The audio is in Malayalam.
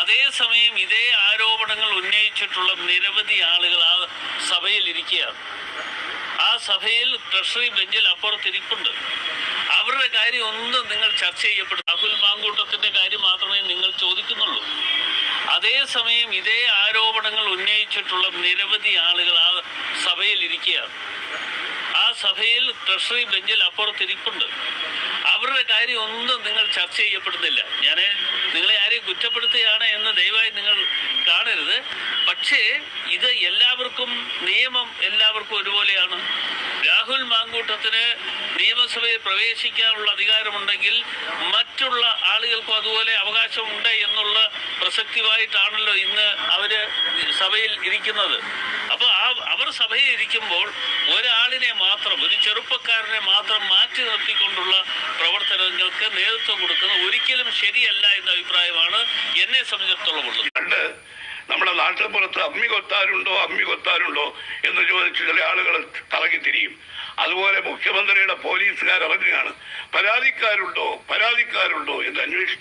അതേസമയം ഇതേ ആരോപണങ്ങൾ ഉന്നയിച്ചിട്ടുള്ള നിരവധി ആളുകൾ ആ സഭയിൽ ഇരിക്കുകയാണ്. ആ സഭയിൽ ട്രഷറി ബെഞ്ചിൽ അപ്പുറത്തിരിപ്പുണ്ട്. അവരുടെ കാര്യം ഒന്നും നിങ്ങൾ ചർച്ച ചെയ്യപ്പെടും രാഹുൽ മാങ്കൂട്ടത്തിന്റെ കാര്യം മാത്രമേ നിങ്ങൾ ചോദിക്കുന്നുള്ളൂ. അതേസമയം ഇതേ ആരോപണങ്ങൾ ഉന്നയിച്ചിട്ടുള്ള നിരവധി ആളുകൾ ആ സഭയിൽ ഇരിക്കുകയാണ്. ആ സഭയിൽ ട്രഷറി ബെഞ്ചിൽ അപ്പുറത്തിരിപ്പുണ്ട്. അവരുടെ കാര്യം ഒന്നും നിങ്ങൾ ചർച്ച ചെയ്യപ്പെടുന്നില്ല. ഞാൻ നിങ്ങളെ ആരെയും കുറ്റപ്പെടുത്തുകയാണ് എന്ന് ദയവായി നിങ്ങൾ കാണരുത്. പക്ഷേ ഇത് എല്ലാവർക്കും നിയമം എല്ലാവർക്കും ഒരുപോലെയാണ്. രാഹുൽ മാങ്കൂട്ടത്തിന് നിയമസഭയിൽ പ്രവേശിക്കാനുള്ള അധികാരമുണ്ടെങ്കിൽ മറ്റുള്ള ആളുകൾക്കും അതുപോലെ അവകാശമുണ്ട് എന്നുള്ള പ്രസക്തിയായിട്ടാണല്ലോ ഇന്ന് അവർ സഭയിൽ ഇരിക്കുന്നത്. അപ്പൊ ആ അവർ സഭയിൽ ഇരിക്കുമ്പോൾ ഒരാളിനെ മാത്രം ഒരു ചെറുപ്പക്കാരനെ മാത്രം മാറ്റി നിർത്തിക്കൊണ്ടുള്ള പ്രവർത്തനങ്ങൾക്ക് നേതൃത്വം കൊടുക്കുന്നത് ഒരിക്കലും ശരിയല്ല എന്ന അഭിപ്രായമാണ് എന്നെ സംബന്ധിച്ചിടത്തോളം ഉള്ളത്. പണ്ട് നമ്മുടെ നാട്ടിൻപുറത്ത് അമ്മി കൊത്താരുണ്ടോ അമ്മി കൊത്താരുണ്ടോ എന്ന് ചോദിച്ച് ചില ആളുകൾ തിരിയും. അതുപോലെ മുഖ്യമന്ത്രിയുടെ പോലീസുകാർ ഇറങ്ങുകയാണ് പരാതിക്കാരുണ്ടോ പരാതിക്കാരുണ്ടോ എന്ന് അന്വേഷിച്ചു